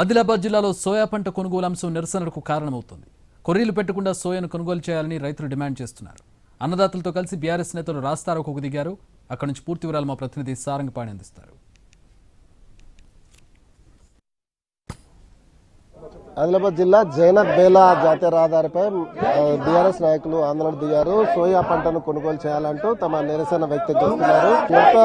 ఆదిలాబాద్ జిల్లాలో సోయా పంట కొనుగోలు అంశం నిరసనలకు కారణమవుతుంది. కొర్రీలు పెట్టకుండా సోయాను కొనుగోలు చేయాలని రైతులు డిమాండ్ చేస్తున్నారు. అన్నదాతలతో కలిసి బీఆర్ఎస్ నేతలు రాస్తారోకోకు దిగారు. అక్కడి నుంచి పూర్తి వివరాలు మా ప్రతినిధి సారంగపాణి అందిస్తారు. ఆదిలాబాద్ జిల్లా జైనత్ బేలా జాతీయ రహదారిపై బీఆర్ఎస్ నాయకులు ఆందోళన దిగారు. సోయా పంటను కొనుగోలు చేయాలంటూ తమ నిరసన వ్యక్తం చేస్తున్నారు. కొత్త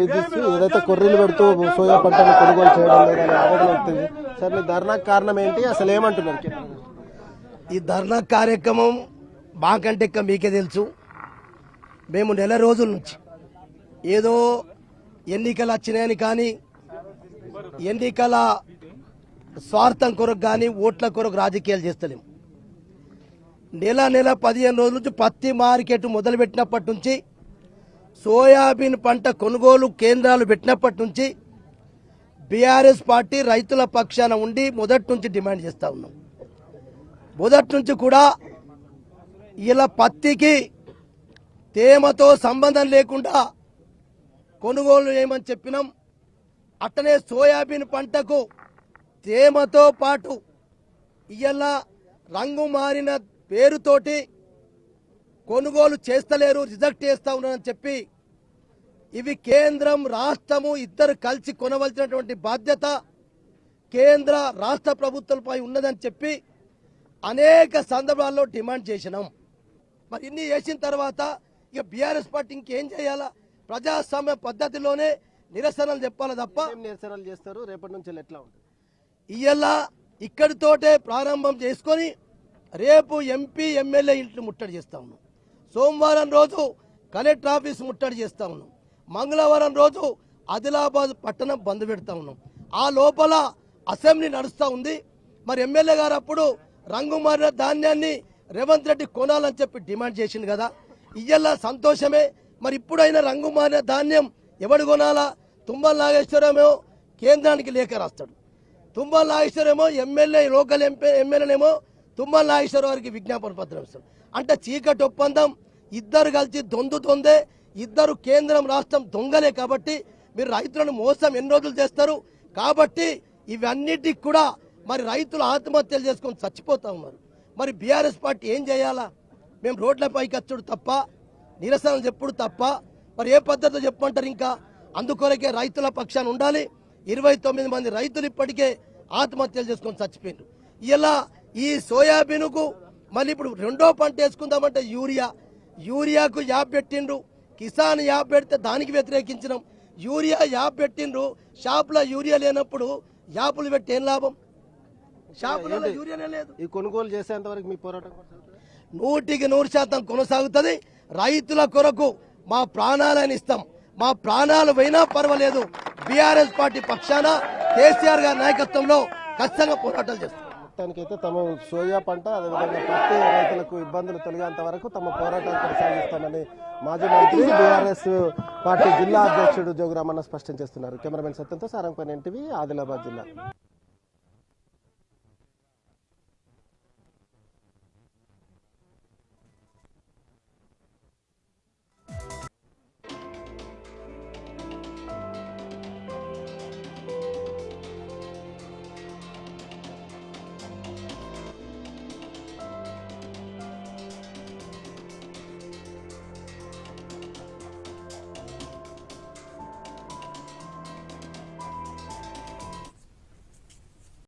విధిస్తూ ఏదైతే కొర్రీలు పెడుతూ సోయా పంటను కొనుగోలు చేయడం లేదని ఆవేదన వ్యక్తం సార్ మీ ధర్నాకు కారణం ఏంటి? అసలు ఏమంటున్నారు? ఈ ధర్నా కార్యక్రమం మాకంటే ఇక మీకే తెలుసు. మేము నెల రోజుల నుంచి ఏదో ఎన్నికలు వచ్చినాయని కానీ ఎన్నికల స్వార్థం కొరకు కానీ ఓట్ల కొరకు రాజకీయాలు చేస్తలేము నెల నెల పదిహేను రోజుల నుంచి పత్తి మార్కెట్ మొదలుపెట్టినప్పటి నుంచి సోయాబీన్ పంట కొనుగోలు కేంద్రాలు పెట్టినప్పటి నుంచి బీఆర్ఎస్ పార్టీ రైతుల పక్షాన ఉండి మొదటి నుంచి డిమాండ్ చేస్తూ ఉన్నాం. మొదటి నుంచి కూడా ఇలా పత్తికి తేమతో సంబంధం లేకుండా కొనుగోలు చేయమని చెప్పినాం. అట్టనే సోయాబీన్ పంటకు తేమతో పాటు ఇయ్యాల రంగు మారిన పేరుతోటి కొనుగోలు చేస్తలేరు రిజెక్ట్ చేస్తా ఉన్నారని చెప్పి ఇవి కేంద్రం రాష్ట్రము ఇద్దరు కలిసి కొనవలసినటువంటి బాధ్యత కేంద్ర రాష్ట్ర ప్రభుత్వాలపై ఉన్నదని చెప్పి అనేక సందర్భాల్లో డిమాండ్ చేసినాం. మరి ఇన్ని చేసిన తర్వాత ఇక బీఆర్ఎస్ పార్టీ ఇంకేం చేయాలా? ప్రజాస్వామ్య పద్ధతిలోనే నిరసనలు చెప్పాలి తప్ప? నిరసనలు చేస్తారు? రేపటి నుంచి ఎట్లా ఉంటుంది? ఇయ్యల ఇక్కడితోటే ప్రారంభం చేసుకొని రేపు ఎంపీ ఎమ్మెల్యే ఇంట్లు ముట్టడి చేస్తా ఉన్నాం. సోమవారం రోజు కలెక్టర్ ఆఫీస్ ముట్టడి చేస్తా ఉన్నాం. మంగళవారం రోజు ఆదిలాబాద్ పట్టణం బంద్ పెడతా ఉన్నాం. ఆ లోపల అసెంబ్లీ నడుస్తూ ఉంది. మరి ఎమ్మెల్యే గారు అప్పుడు రంగు మారిన ధాన్యాన్ని రేవంత్ రెడ్డి కొనాలని చెప్పి డిమాండ్ చేసింది కదా. ఇయ్యల్లా సంతోషమే. మరి ఇప్పుడైనా రంగు మారిన ధాన్యం ఎవడు కొనాలా? తుమ్మల నాగేశ్వరమేమో కేంద్రానికి లేఖ రాస్తాడు. తుమ్మల నాగేశ్వరేమో ఎమ్మెల్యే లోకల్ ఎంపీ ఎమ్మెల్యేనేమో తుమ్మల నాగేశ్వర వారికి విజ్ఞాపన పత్రం ఇస్తారు అంటే చీకటి ఒప్పందం ఇద్దరు కలిసి దొందుతోందే ఇద్దరు కేంద్రం రాష్ట్రం దొంగలే కాబట్టి మీరు రైతులను మోసం ఎన్ని రోజులు చేస్తారు? కాబట్టి ఇవన్నిటికి కూడా మరి రైతులు ఆత్మహత్యలు చేసుకొని చచ్చిపోతా ఉన్నారు. మరి బీఆర్ఎస్ పార్టీ ఏం చేయాలా? మేము రోడ్లపైకి వచ్చుడు తప్ప నిరసనలు చెప్పుడు తప్ప మరి ఏ పద్ధతిలో చెప్పమంటారు ఇంకా? అందుకొరకే రైతుల పక్షాన్ని ఉండాలి. ఇరవై తొమ్మిది మంది రైతులు ఇప్పటికే ఆత్మహత్యలు చేసుకొని చచ్చిపోయిండ్రు ఇలా ఈ సోయాబీన్కు మళ్ళీ ఇప్పుడు రెండో పంట వేసుకుందామంటే యూరియా. యూరియాకు యాప్ పెట్టిండ్రు. కిసాన్ యాప్ పెడితే దానికి వ్యతిరేకించినాం. యూరియా యాప్ పెట్టిండ్రు. షాపులో యూరియా లేనప్పుడు యాపులు పెట్టి ఏం లాభం? షాపులలో యూరియానే లేదు. ఈ కొనుగోలు చేసేంత వరకు మీ పోరాటం? నూటికి నూరు శాతం కొనసాగుతుంది. రైతుల కొరకు మా ప్రాణాలను ఇస్తాం. మా ప్రాణాలు పోయినా పర్వాలేదు. బీఆర్ఎస్ పార్టీ పక్షాన కేసీఆర్ గారి నాయకత్వంలో ఖచ్చితంగా పోరాటాలు చేస్తాం మొత్తానికైతే తమ సోయా పంట అదేవిధంగా పత్తి రైతులకు ఇబ్బందులు తొలగేంత వరకు తమ పోరాటాలు కొనసాగిస్తామని మాజీ మంత్రి బీఆర్ఎస్ పార్టీ జిల్లా అధ్యక్షుడు జోగురామన్న స్పష్టం చేస్తున్నారు. కెమెరామెన్ సత్యంతో సారంపల్లి ఎన్టీవీ ఆదిలాబాద్ జిల్లా.